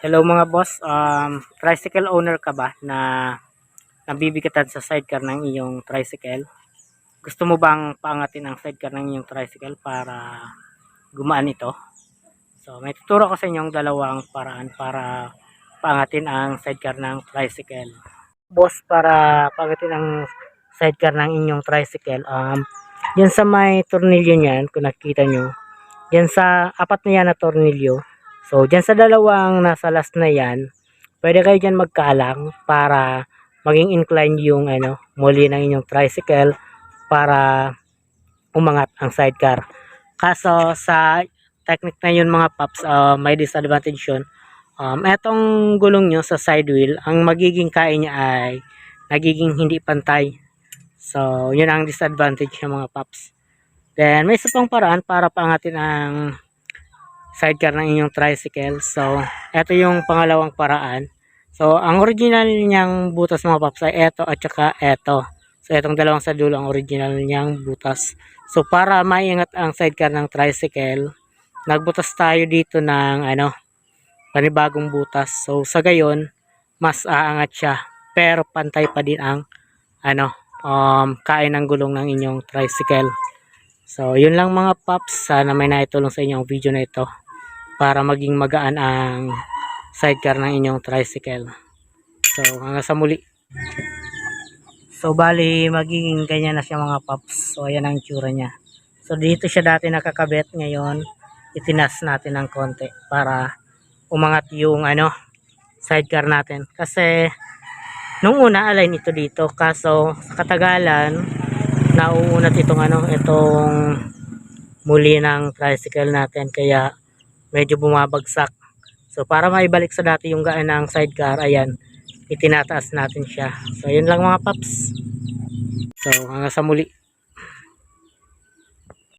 Hello mga boss, um, tricycle owner ka ba na nabibigatan sa sidecar ng iyong tricycle? Gusto mo bang paangatin ang sidecar ng iyong tricycle para gumaan ito? So may tuturo ko sa inyong dalawang paraan para paangatin ang sidecar ng tricycle. Boss, para paangatin ang sidecar ng inyong tricycle, um, yan sa may tornilyo niyan, kung nakikita nyo, yan sa apat na yan na tornilyo, So, dyan sa dalawang nasa last na yan, pwede kayo dyan magkaalang para maging inclined yung ano, muli ng inyong tricycle para umangat ang sidecar. Kaso sa technique na yun mga paps, uh, may disadvantage yun. Um, etong gulong nyo sa side wheel, ang magiging kain niya ay nagiging hindi pantay. So, yun ang disadvantage ng mga paps. Then, may isa pang paraan para paangatin ang sidecar ng inyong tricycle. So, ito yung pangalawang paraan. So, ang original niyang butas mga paps ay ito at saka ito. So, itong dalawang sa dulo ang original niyang butas. So, para maingat ang sidecar ng tricycle, nagbutas tayo dito ng ano, panibagong butas. So, sa gayon, mas aangat siya. Pero pantay pa din ang ano, um, kain ng gulong ng inyong tricycle. So, yun lang mga paps. Sana may naitulong sa inyo ang video na ito para maging magaan ang sidecar ng inyong tricycle. So, hanggang sa muli. So, bali, magiging ganyan na siya mga paps. So, ayan ang tsura niya. So, dito siya dati nakakabit. Ngayon, itinas natin ng konti para umangat yung ano, sidecar natin. Kasi, nung una, align ito dito. Kaso, sa katagalan, nauunat itong ano, itong muli ng tricycle natin. Kaya, medyo bumabagsak. So, para maibalik sa dati yung gaan ng sidecar, ayan, itinataas natin siya. So, yun lang mga paps. So, hanggang sa muli.